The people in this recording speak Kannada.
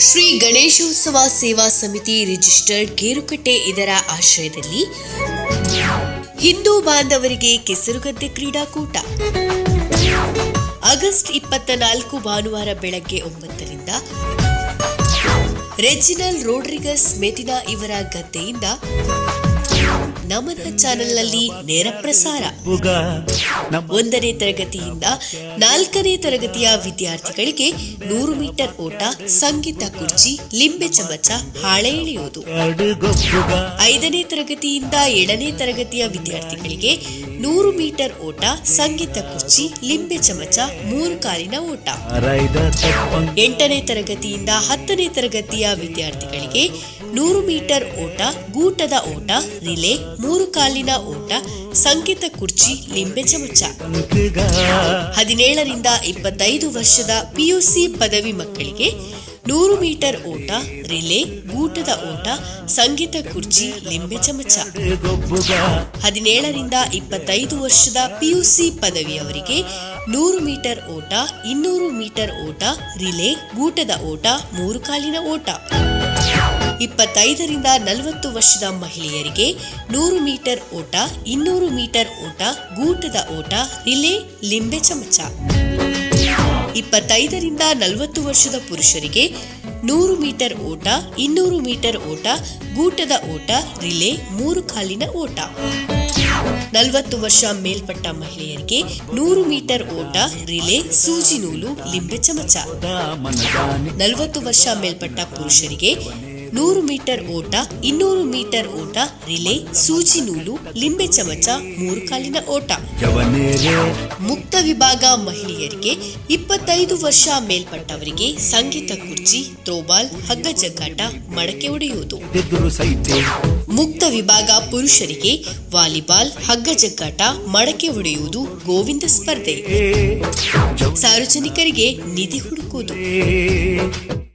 ಶ್ರೀ ಗಣೇಶೋತ್ಸವ ಸೇವಾ ಸಮಿತಿ ರಿಜಿಸ್ಟರ್ಡ್ ಗೇರುಕಟ್ಟೆ ಇದರ ಆಶ್ರಯದಲ್ಲಿ ಹಿಂದೂ ಬಾಂಧವರಿಗೆ ಕೆಸರುಗದ್ದೆ ಕ್ರೀಡಾಕೂಟ. ಆಗಸ್ಟ್ ಇಪ್ಪತ್ತ ನಾಲ್ಕು ಭಾನುವಾರ ಬೆಳಗ್ಗೆ ಒಂಬತ್ತರಿಂದ ರೆಜಿನಲ್ ರೋಡ್ರಿಗಸ್ ಮೆದಿನಾ ಇವರ ಗದ್ದೆಯಿಂದ ನಮನ ಚಾನೆಲ್ನಲ್ಲಿ ನೇರ ಪ್ರಸಾರ. ಒಂದನೇ ತರಗತಿಯಿಂದ ನಾಲ್ಕನೇ ತರಗತಿಯ ವಿದ್ಯಾರ್ಥಿಗಳಿಗೆ ನೂರು ಮೀಟರ್ ಓಟ, ಸಂಗೀತ ಕುರ್ಚಿ, ಲಿಂಬೆ ಚಮಚ, ಹಾಳೆ ಎಳೆಯುವುದು. ಐದನೇ ತರಗತಿಯಿಂದ ಏಳನೇ ತರಗತಿಯ ವಿದ್ಯಾರ್ಥಿಗಳಿಗೆ ನೂರು ಮೀಟರ್ ಓಟ ಸಂಗೀತ ಕುರ್ಚಿ ಲಿಂಬೆ ಚಮಚ ಮೂರು ಕಾಲಿನ ಓಟ. ಎಂಟನೇ ತರಗತಿಯಿಂದ ಹತ್ತನೇ ತರಗತಿಯ ವಿದ್ಯಾರ್ಥಿಗಳಿಗೆ ನೂರು ಮೀಟರ್ ಓಟ ಗೂಟದ ಓಟ ರಿಲೇ ಮೂರು ಕಾಲಿನ ಓಟ ಸಂಗೀತ ಕುರ್ಚಿ ಲಿಂಬೆ ಚಮಚ. ಹದಿನೇಳರಿಂದ ಇಪ್ಪತ್ತೈದು ವರ್ಷದ ಪಿಯುಸಿ ಪದವಿ ಮಕ್ಕಳಿಗೆ ನೂರು ಮೀಟರ್ ಓಟ, ರಿಲೇ, ಗೂಟದ ಓಟ, ಸಂಗೀತ ಕುರ್ಚಿ, ಲಿಂಬೆ ಚಮಚ. ಹದಿನೇಳರಿಂದ ಇಪ್ಪತ್ತೈದು ವರ್ಷದ ಪಿಯುಸಿ ಪದವಿಯವರಿಗೆ ನೂರು ಮೀಟರ್ ಓಟ, ಇನ್ನೂರು ಮೀಟರ್ ಓಟ, ರಿಲೇ, ಗೂಟದ ಓಟ, ಮೂರು ಕಾಲಿನ ಓಟ. ಇಪ್ಪತ್ತೈದರಿಂದ ನಲವತ್ತು ವರ್ಷದ ಮಹಿಳೆಯರಿಗೆ ನೂರು ಮೀಟರ್ ಓಟ, ಇನ್ನೂರು ಮೀಟರ್ ಓಟ, ಗೂಟದ ಓಟ, ರಿಲೇ, ಲಿಂಬೆ ಚಮಚ. ಇಪ್ಪತ್ತೈದರಿಂದ ನಲವತ್ತು ವರ್ಷದ ಪುರುಷರಿಗೆ ನೂರು ಮೀಟರ್ ಓಟ, ಇನ್ನೂರು ಮೀಟರ್ ಓಟ, ಗೂಟದ ಓಟ, ರಿಲೇ, ಮೂರು ಕಾಲಿನ ಓಟ. ನಲವತ್ತು ವರ್ಷ ಮೇಲ್ಪಟ್ಟ ಮಹಿಳೆಯರಿಗೆ ನೂರು ಮೀಟರ್ ಓಟ, ರಿಲೇ, ಸೂಜಿ ನೂಲು, ಲಿಂಬೆ ಚಮಚ. ನಲವತ್ತು ವರ್ಷ ಮೇಲ್ಪಟ್ಟ ಪುರುಷರಿಗೆ ನೂರು ಮೀಟರ್ ಓಟ ಇನ್ನೂರು ಮೀಟರ್ ಓಟ ರಿಲೇ ಸೂಜಿ ನೂಲು ಲಿಂಬೆ ಚಮಚ ಮೂರು ಕಾಲಿನ ಓಟ. ಮುಕ್ತ ವಿಭಾಗ ಮಹಿಳೆಯರಿಗೆ ಇಪ್ಪತ್ತೈದು ವರ್ಷ ಮೇಲ್ಪಟ್ಟವರಿಗೆ ಸಂಗೀತ ಕುರ್ಚಿ ಥ್ರೋಬಾಲ್ ಹಗ್ಗ ಜಗ್ಗಾಟ ಮಡಕೆ ಒಡೆಯುವುದು ಮುಕ್ತ ವಿಭಾಗ ಪುರುಷರಿಗೆ ವಾಲಿಬಾಲ್ ಹಗ್ಗ ಜಗ್ಗಾಟ ಮಡಕೆ ಒಡೆಯುವುದು ಗೋವಿಂದ ಸ್ಪರ್ಧೆ. ಸಾರ್ವಜನಿಕರಿಗೆ ನಿಧಿ ಹುಡುಕುವುದು.